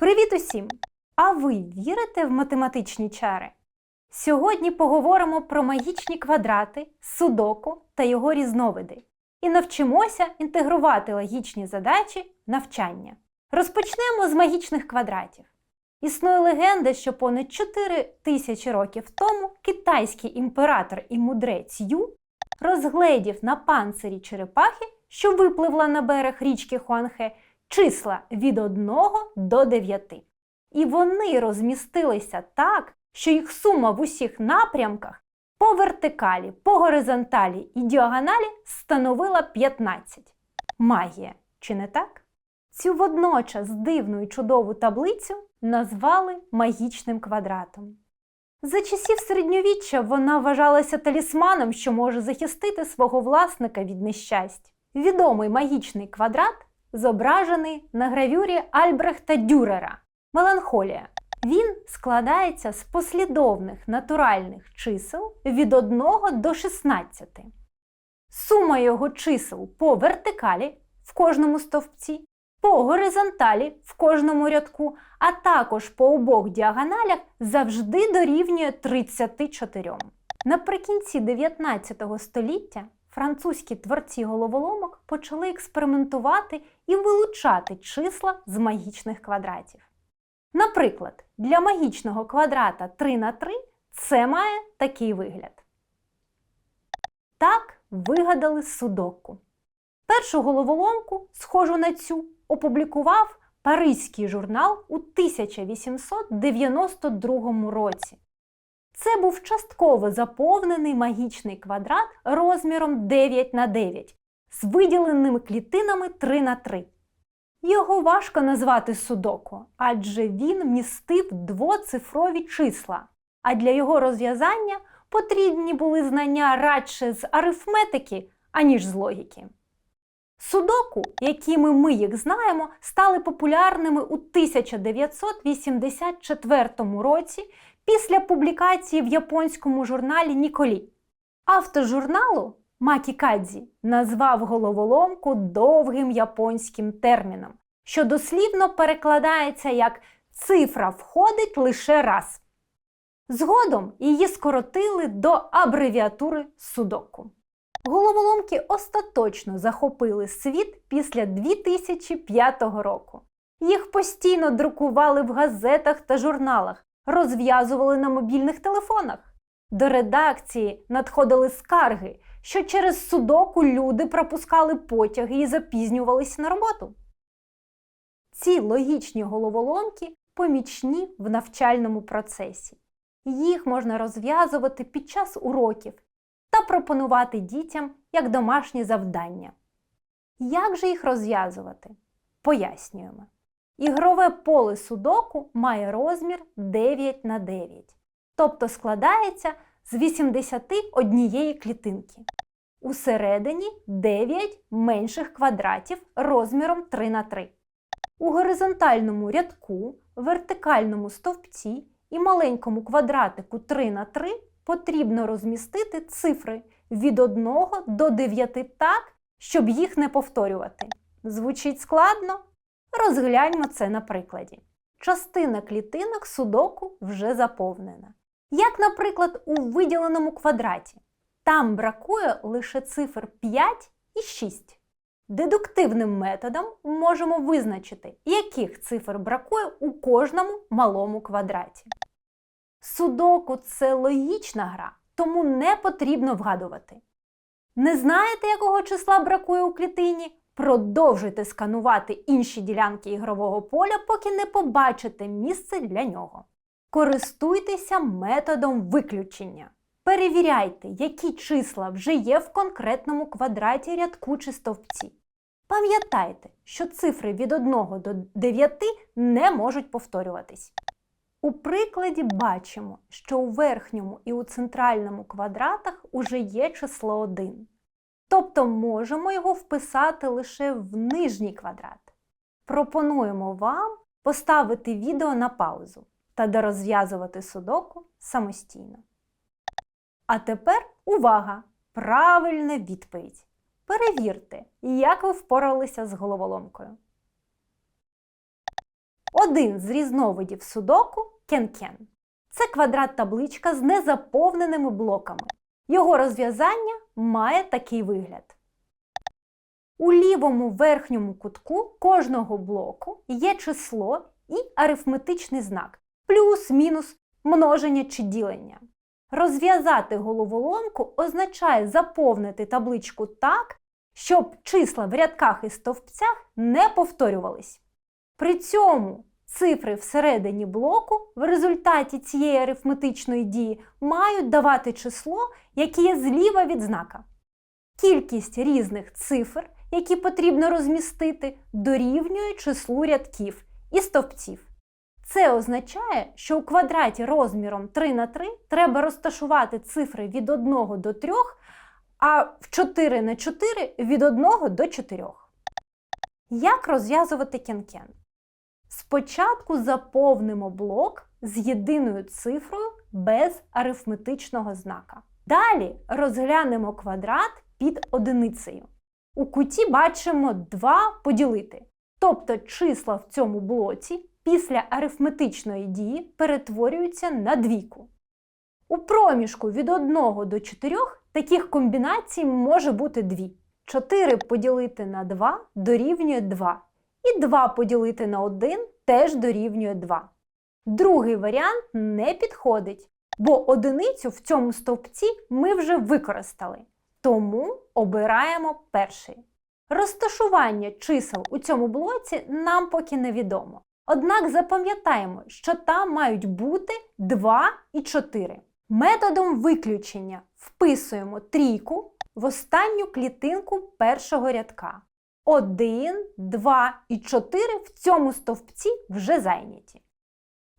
Привіт усім! А ви вірите в математичні чари? Сьогодні поговоримо про магічні квадрати, судоку та його різновиди і навчимося інтегрувати логічні задачі в навчання. Розпочнемо з магічних квадратів. Існує легенда, що понад 4 тисячі років тому китайський імператор і мудрець Ю розгледів на панцирі черепахи, що випливла на берег річки Хуанхе, числа від 1 до 9. І вони розмістилися так, що їх сума в усіх напрямках по вертикалі, по горизонталі і діагоналі становила 15. Магія, чи не так? Цю водночас дивну і чудову таблицю назвали магічним квадратом. За часів середньовіччя вона вважалася талісманом, що може захистити свого власника від нещасть. Відомий магічний квадрат зображений на гравюрі Альбрехта Дюрера Меланхолія. Він складається з послідовних натуральних чисел від 1 до 16. Сума його чисел по вертикалі в кожному стовпці, по горизонталі в кожному рядку, а також по обох діагоналях завжди дорівнює 34. Наприкінці 19 століття французькі творці головоломок почали експериментувати і вилучати числа з магічних квадратів. Наприклад, для магічного квадрата 3 на 3 це має такий вигляд. Так вигадали судоку. Першу головоломку, схожу на цю, опублікував Паризький журнал у 1892 році. Це був частково заповнений магічний квадрат розміром 9 на 9 з виділеними клітинами 3 на 3. Його важко назвати судоку, адже він містив двоцифрові числа, а для його розв'язання потрібні були знання радше з арифметики, аніж з логіки. Судоку, якими ми їх знаємо, стали популярними у 1984 році після публікації в японському журналі Ніколі. Автор журналу Макі Кадзі назвав головоломку довгим японським терміном, що дослівно перекладається як цифра входить лише раз. Згодом її скоротили до абревіатури судоку. Головоломки остаточно захопили світ після 2005 року. Їх постійно друкували в газетах та журналах, розв'язували на мобільних телефонах. До редакції надходили скарги, що через судоку люди пропускали потяги і запізнювалися на роботу. Ці логічні головоломки помічні в навчальному процесі. Їх можна розв'язувати під час уроків та пропонувати дітям як домашні завдання. Як же їх розв'язувати? Пояснюємо. Ігрове поле судоку має розмір 9 на 9, тобто складається з 81 клітинки. Усередині 9 менших квадратів розміром 3 на 3. У горизонтальному рядку, вертикальному стовпці і маленькому квадратику 3 на 3 потрібно розмістити цифри від 1 до 9 так, щоб їх не повторювати. Звучить складно? Розгляньмо це на прикладі. Частина клітинок судоку вже заповнена. Як, наприклад, у виділеному квадраті. Там бракує лише цифр 5 і 6. Дедуктивним методом можемо визначити, яких цифр бракує у кожному малому квадраті. Судоку це логічна гра, тому не потрібно вгадувати. Не знаєте, якого числа бракує у клітині? Продовжуйте сканувати інші ділянки ігрового поля, поки не побачите місце для нього. Користуйтеся методом виключення. Перевіряйте, які числа вже є в конкретному квадраті рядку чи стовпці. Пам'ятайте, що цифри від 1 до 9 не можуть повторюватись. У прикладі бачимо, що у верхньому і у центральному квадратах уже є число 1. Тобто можемо його вписати лише в нижній квадрат. Пропонуємо вам поставити відео на паузу та дорозв'язувати судоку самостійно. А тепер увага! Правильна відповідь! Перевірте, як ви впоралися з головоломкою. Один з різновидів судоку кен-кен. Це квадрат-табличка з незаповненими блоками. Його розв'язання має такий вигляд. У лівому верхньому кутку кожного блоку є число і арифметичний знак плюс, мінус, множення чи ділення. Розв'язати головоломку означає заповнити табличку так, щоб числа в рядках і стовпцях не повторювались. При цьому цифри всередині блоку в результаті цієї арифметичної дії мають давати число, яке є зліва від знака. Кількість різних цифр, які потрібно розмістити, дорівнює числу рядків і стовпців. Це означає, що у квадраті розміром 3 на 3 треба розташувати цифри від 1 до 3, а в 4 на 4 від 1 до 4. Як розв'язувати кен-кен? Спочатку заповнимо блок з єдиною цифрою без арифметичного знака. Далі розглянемо квадрат під одиницею. У куті бачимо 2 поділити. Тобто числа в цьому блоці після арифметичної дії перетворюються на двійку. У проміжку від 1 до 4 таких комбінацій може бути 2. 4 поділити на 2 дорівнює 2. І 2 поділити на 1 теж дорівнює 2. Другий варіант не підходить, бо одиницю в цьому стовпці ми вже використали. Тому обираємо перший. Розташування чисел у цьому блоці нам поки невідомо. Однак запам'ятаємо, що там мають бути 2 і 4. Методом виключення вписуємо трійку в останню клітинку першого рядка. 1, 2 і 4 в цьому стовпці вже зайняті.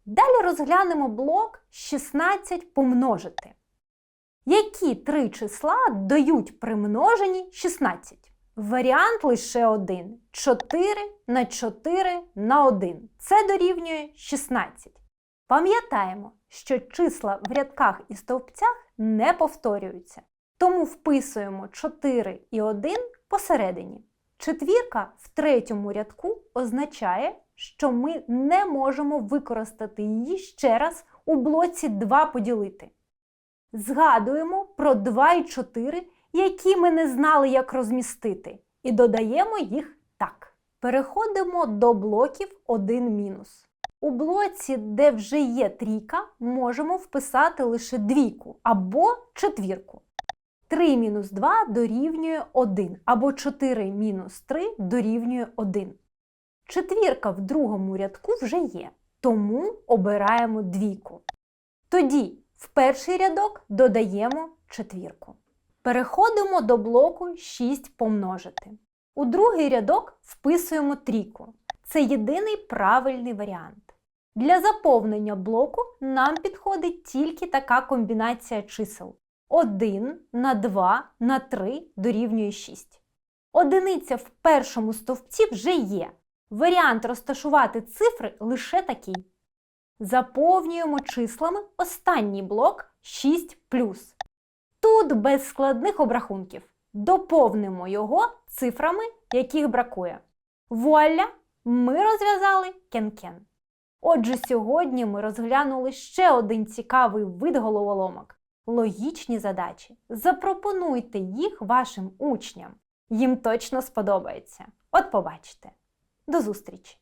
Далі розглянемо блок 16 помножити. Які три числа дають при множенні 16? Варіант лише один. 4 на 4 на 1. Це дорівнює 16. Пам'ятаємо, що числа в рядках і стовпцях не повторюються. Тому вписуємо 4 і 1 посередині. Четвірка в третьому рядку означає, що ми не можемо використати її ще раз у блоці 2 поділити. Згадуємо про 2 і 4, які ми не знали, як розмістити, і додаємо їх так. Переходимо до блоків 1 мінус. У блоці, де вже є трійка, можемо вписати лише двійку або четвірку. 3 мінус 2 дорівнює 1, або 4 мінус 3 дорівнює 1. Четвірка в другому рядку вже є, тому обираємо двійку. Тоді в перший рядок додаємо четвірку. Переходимо до блоку 6 помножити. У другий рядок вписуємо трійку. Це єдиний правильний варіант. Для заповнення блоку нам підходить тільки така комбінація чисел. 1 на 2 на 3 дорівнює 6. Одиниця в першому стовпці вже є. Варіант розташувати цифри лише такий. Заповнюємо числами останній блок 6. Тут без складних обрахунків. Доповнимо його цифрами, яких бракує. Вуаля! Ми розв'язали кен-кен. Отже, сьогодні ми розглянули ще один цікавий вид головоломок логічні задачі. Запропонуйте їх вашим учням. Їм точно сподобається. От побачите. До зустрічі!